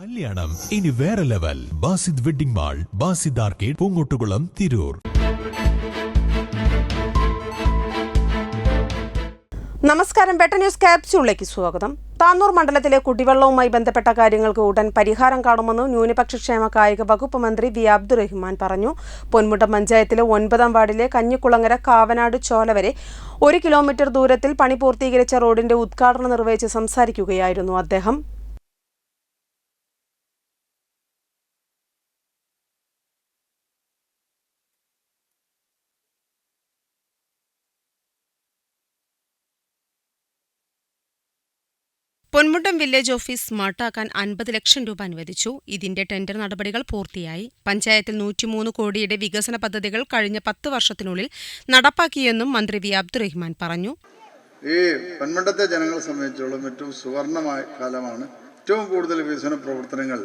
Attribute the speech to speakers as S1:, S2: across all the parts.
S1: കല്യാണം. ഇനി വേറെ level Basid wedding mall Basid arcade Poongottukulam Tirur.
S2: നമസ്കാരം. ബെട്ട ന്യൂസ് ക്യാപ്സ്യൂളിലേക്ക് സ്വാഗതം. താന്നൂർ മണ്ഡലത്തിലെ കുടിവെള്ളവുമായി ബന്ധപ്പെട്ട കാര്യങ്ങൾക്ക് ഉടൻ പരിഹാരം കാണുമെന്ന് ന്യൂനപക്ഷ ക്ഷേമ കായിക വകുപ്പ് മന്ത്രി വി. അബ്ദുറഹിമാൻ പറഞ്ഞു. പൊന്മുട്ടം പഞ്ചായത്തിലെ ഒൻപതാം വാർഡിലെ കഞ്ഞിക്കുളങ്ങര കാവനാട് ചോല വരെ ഒരു കിലോമീറ്റർ ദൂരത്തിൽ പണി പൂർത്തീകരിച്ച റോഡിന്റെ ഉദ്ഘാടനം നിർവഹിച്ച് സംസാരിക്കുകയായിരുന്നു അദ്ദേഹം. പൊന്മുട്ടം വില്ലേജ് ഓഫീസ് സ്മാർട്ടാക്കാൻ അൻപത് ലക്ഷം രൂപ അനുവദിച്ചു. ഇതിന്റെ ടെൻഡർ നടപടികൾ പൂർത്തിയായി. പഞ്ചായത്തിൽ നൂറ്റിമൂന്ന് കോടിയുടെ വികസന പദ്ധതികൾ കഴിഞ്ഞ പത്ത് വർഷത്തിനുള്ളിൽ നടപ്പാക്കിയെന്നും മന്ത്രി വി അബ്ദുറഹ്മാൻ പറഞ്ഞു.
S3: ഈ പൊന്മുട്ടത്തെ ജനങ്ങളെ സംബന്ധിച്ചോളം ഏറ്റവും സുവർണമായ കാലമാണ്. ഏറ്റവും കൂടുതൽ വികസന പ്രവർത്തനങ്ങൾ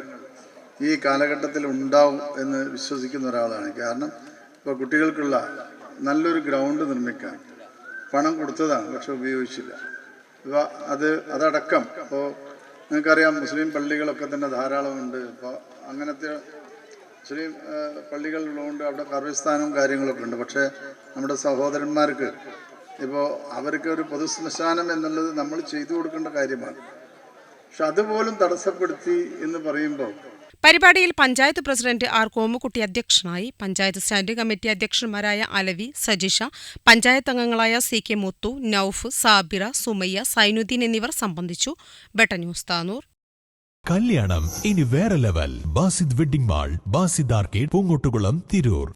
S3: ഈ കാലഘട്ടത്തിൽ ഉണ്ടാവും എന്ന് വിശ്വസിക്കുന്ന ഒരാളാണ്. കാരണം ഇപ്പോൾ കുട്ടികൾക്കുള്ള നല്ലൊരു ഗ്രൗണ്ട് നിർമ്മിക്കാൻ പണം കൊടുത്തതാണ് പക്ഷെ ഉപയോഗിച്ചില്ല. അത് അതടക്കം. ഇപ്പോൾ നിങ്ങൾക്കറിയാം മുസ്ലിം പള്ളികളൊക്കെ തന്നെ ധാരാളമുണ്ട്. ഇപ്പോൾ അങ്ങനത്തെ മുസ്ലിം ആ, പള്ളികളുള്ളതുകൊണ്ട് അവിടെ കർവസ്ഥാനവും കാര്യങ്ങളൊക്കെ ഉണ്ട്. പക്ഷേ നമ്മുടെ സഹോദരന്മാർക്ക് ഇപ്പോൾ അവർക്ക് ഒരു പൊതു ശ്മശാനം എന്നുള്ളത് നമ്മൾ ചെയ്തു കൊടുക്കേണ്ട കാര്യമാണ്. പക്ഷെ അതുപോലും തടസ്സപ്പെടുത്തി എന്ന് പറയുമ്പോൾ
S2: പരിപാടിയിൽ പഞ്ചായത്ത് പ്രസിഡന്റ് ആർ കോമുകുട്ടി അധ്യക്ഷനായി പഞ്ചായത്ത് സ്റ്റാൻഡിംഗ് കമ്മിറ്റി അധ്യക്ഷന്മാരായ അലവി സജിഷ പഞ്ചായത്ത് അംഗങ്ങളായ സി കെ മുത്തു നൌഫ് സാബിറ സുമയ്യ സൈനുദ്ദീൻ എന്നിവർ സംബന്ധിച്ചു. ബെട്ടന്യൂസ് താനൂർ.
S1: കല്യാണം ഇനി വേറെ level. Basid wedding mall Basid arcade Poongottukulam Tirur.